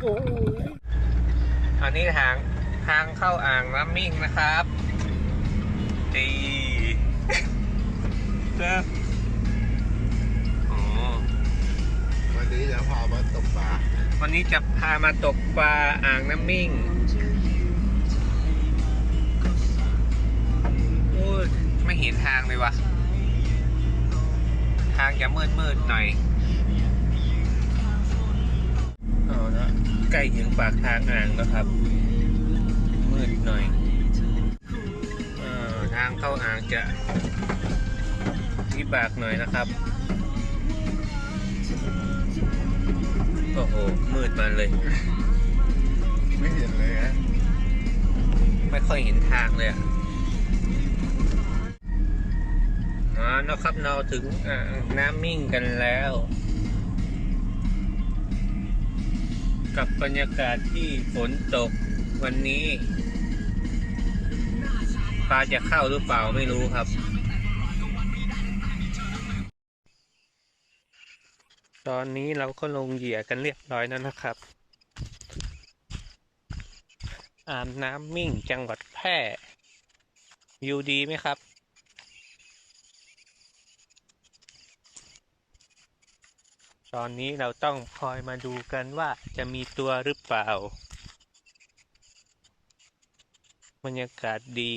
โอ้อันนี้ทางทางเข้าอ่างน้ำมิ่งนะครับดีเจ้าอ๋อวันนี้จะพามาตกปลา วันนี้จะพามาตกปลาอ่างน้ำมิ่งโอ้ยไม่เห็นทางเลยวะ ทางจะมืดมืดหน่อยเอาละ ใกล้ถึงปากทางอ่างแล้วครับ มืดหน่อยเออทางเข้าอ่างจะวิบากหน่อยนะครับโอ้โหมืดมาเลย ไม่เห็นเลยฮะไม่ค่อยเห็นทางเลยอะอ๋อนะครับเราถึงอ่างน้ำมิ่งกันแล้ว กับบรรยากาศที่ฝนตกวันนี้ปลาจะเข้าหรือเปล่าไม่รู้ครับ ตอนนี้เราก็ลงเหยื่อกันเรียบร้อยแล้วนะครับอ่างน้ำมิ่งจังหวัดแพร่วิวดีไหมครับ ตอนนี้เราต้องคอยมาดูกันว่าจะมีตัวหรือเปล่า บรรยากาศดี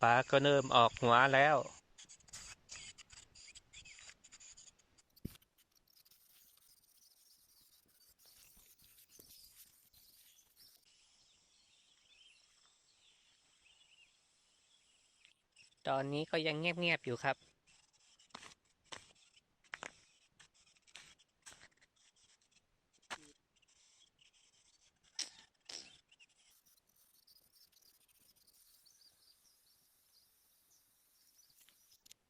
ปลาก็เริ่มออกหัวแล้ว ตอนนี้ก็ยังเงียบๆอยู่ครับ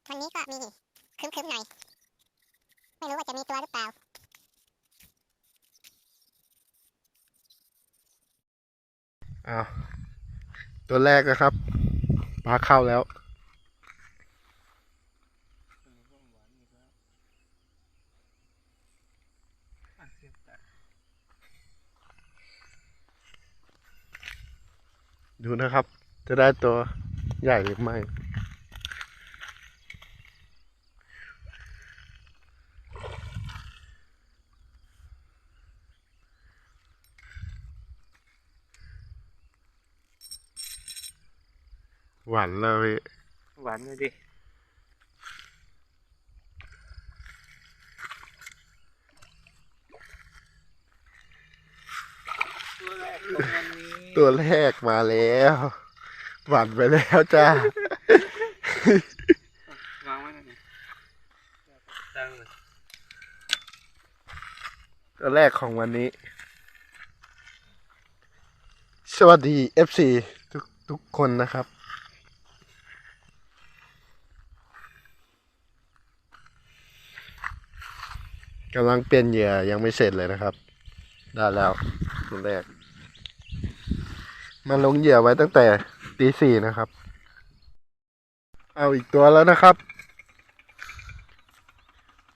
วันนี้ก็มีครึ้มๆหน่อย ไม่รู้ว่า จะมีตัวหรือเปล่าอ้าวตัวแรกนะครับปลาเข้าแล้ว ดูนะครับ จะได้ตัวใหญ่หรือไม่ หวานเลยหวานเลยดิตัวแรกของวันนี้ตัวแรกมาแล้ว หวานไปแล้วจ้า วางไว้หน่อยตั้งเลยตัวแรกของวันนี้ สวัสดี FC ทุกทุกคนนะครับ กำลังเปลี่ยนเหยื่อยังไม่เสร็จเลยนะครับ ได้แล้วตัวแรกมาลงเหยื่อไว้ตั้งแต่ตีสี่นะครับ เอาอีกตัวแล้วนะครับ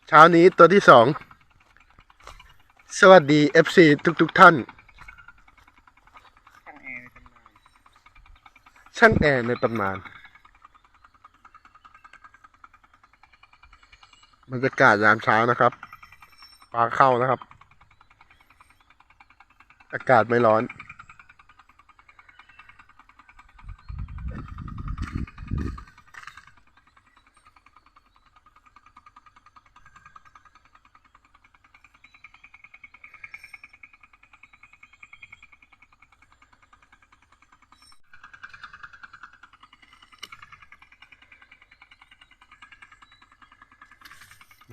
เช้านี้ตัวที่สอง สวัสดี FC ทุกทุกๆท่านช่างแอร์ในตำนาน ช่างแอร์ในตำนานบรรยากาศยามเช้านะครับ ปลาเข้านะครับ อากาศไม่ร้อน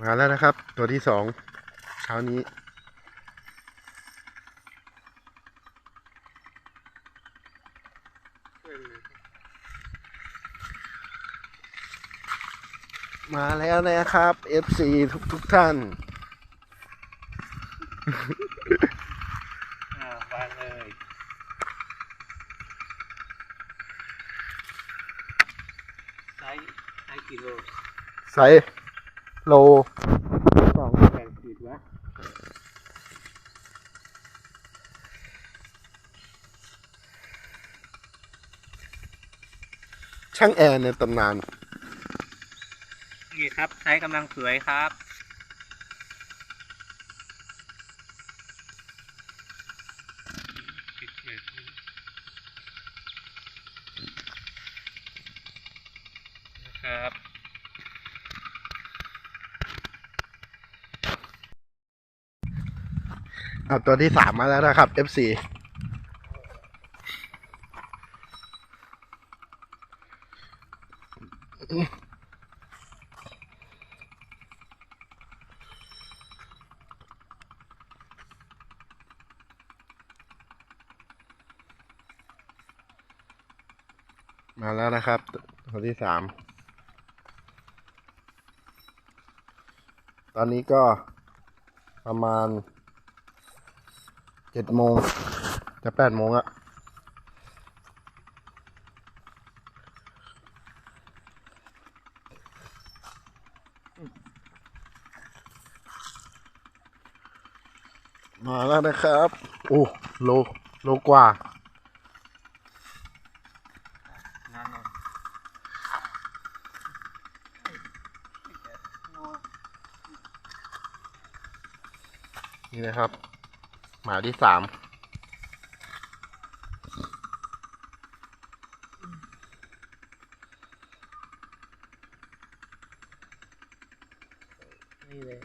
มาแล้วนะครับ ตัวที่สอง เช้านี้มาแล้วนะครับ FC ทุกทุกๆท่านอ่าวางเลย ไซส์ไซส์กิโล ไซส์โลสองแปดสิบวะ ช่างแอร์ในตำนาน นี่ครับใช้กำลังสวยครับ นะครับเอาตัวที่สามมาแล้วนะครับ FC มาแล้วนะครับ ตัวที่สาม ตอนนี้ก็ประมาณเจ็ดโมงจะแปดโมงอะ มาแล้วนะครับ โอ้โลโลกว่าน,น,นี่นะครับ หมาที่สาม นี่เลย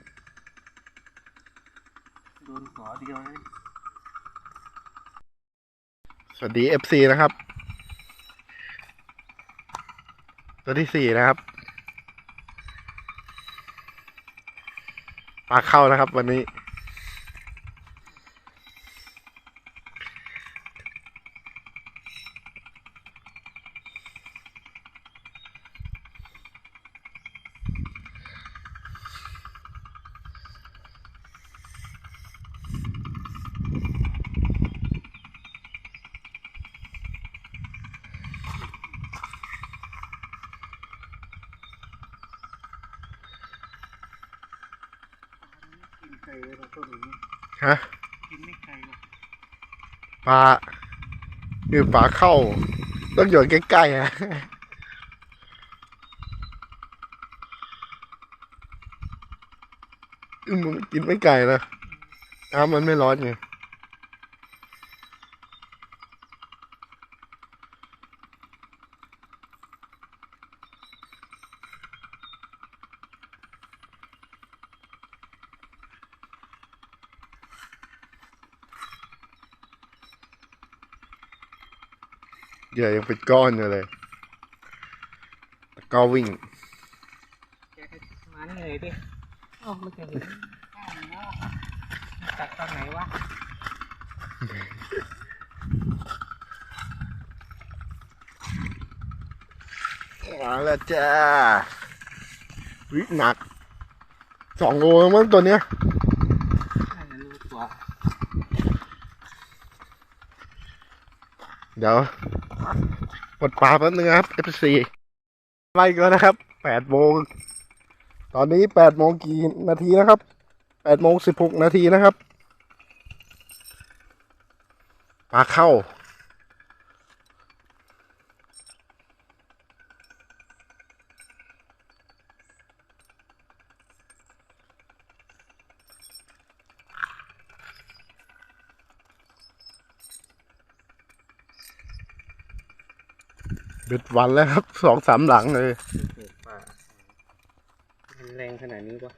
โดนขอเดียวเลยสวัสดี FC นะครับ ตัวที่สี่นะครับปลาเข้านะครับ วันนี้ กินไก่เราตัวนี้ฮะกินไม่ไก่หรอกปลาคือปลาเข้า ต้องอยู่ใกล้ๆฮะอืมมันกินไม่ไกลนะน้ำมันไม่ร้อนไง เหยื่อยังเป็นก้อนอยู่เลยตะกร้อวิ่งแกะมานี่เลยดิเอ้ามันจะเห็นข้างนะตัดตอนไหนวะมาแล้วจ้าวิหนักสองโลแล้วมั้งตัวเนี้ยน่าจะรู้ตัวเดี๋ยว ปดปลาแป๊บนึงครับ F4 ไล่ก็นะครับแปดโมงตอนนี้แปดโมงกี่นาทีนะครับแปดโมงสิบหกนาทีนะครับปลาเข้า เดวันแล้วครับสองสามหลังเลยป่ามันแรงขนาดนี้ปะ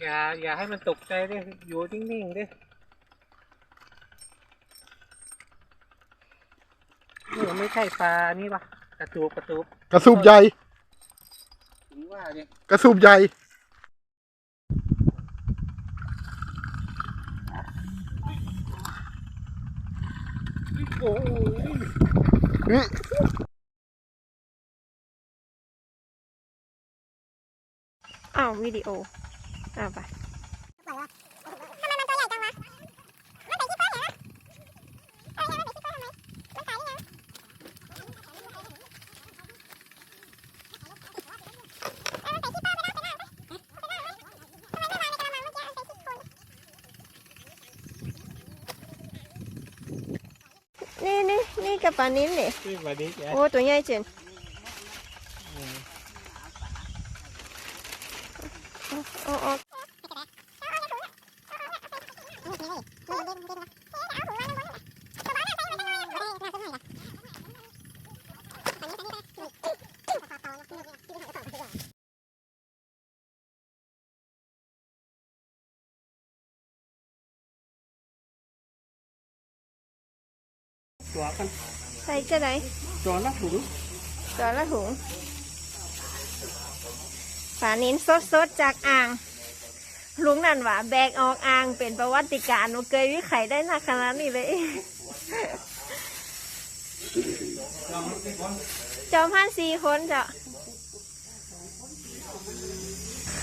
อย่าอย่าให้มันตกใจดิอยู่นิ่งๆดินี่มันไม่ใช่ปลานี่ปะกระตูบกระตูบกระสูบใหญ่ ดิกระสูบใหญ่โอ้ยอ้าววิดีโออ้าวไป ทำไมมันตัวใหญ่จังวะ มันเป็นขี้เป้าเหรอเออมันเป็นขี้เป้าทำไม มันตายได้ไงเออมันเป็นขี้เป้าไปแล้วไปแล้วไปแล้ว กับปลานิ้นเนี่ยขึ้นมาดิจ้ะโอ้ตัวใหญ่เจนเอาเอาเอาตัวกัน ใส่จะไหนตัวละถุงตัวละถุงปลานิ้นสดๆจากอ่าง ลุงนั่นว่าแบกออกอ่างเป็นประวัติการณ์ว่าเคยวิไข่ได้หนักขนาดนี้เลย จอมพันสี่คนจ้ะ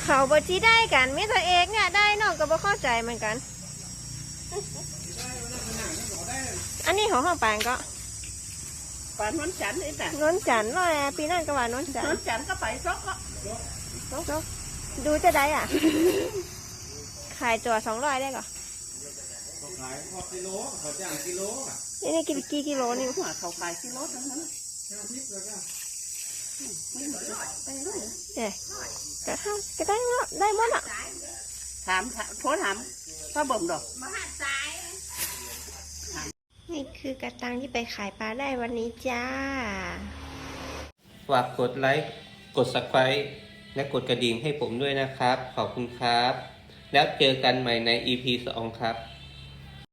เขาบที่ได้กันมิตัวเอกเนี่ยได้นอกก็บ่เข้าใจเหมือนกัน อันนี้ของห้องปานก็ ปลานวนจันทร์นี่แต่นนจันทร์เลยปีนั้นก็ว่านนจันนทวนร์จันทร์ก็ไปซอกก็ดูจะได้อะ ขายตัวสองร้อยได้ก่อขายพอกิโลเขาจ้างกิโลอะนี่นี่กี่กี่กิโลนี่หัวเขาขายกิโลทั้งนั้นเนี่ยก็เท่าก็ได้เนาะได้หมดอะถามถามโทรถามถ้าเบิ่มดอก นี่คือกระตังที่ไปขายปลาได้วันนี้จ้า ฝากกดไลค์ กด subscribe และกดกระดิ่งให้ผมด้วยนะครับ ขอบคุณครับ แล้วเจอกันใหม่ใน EP 2ครับ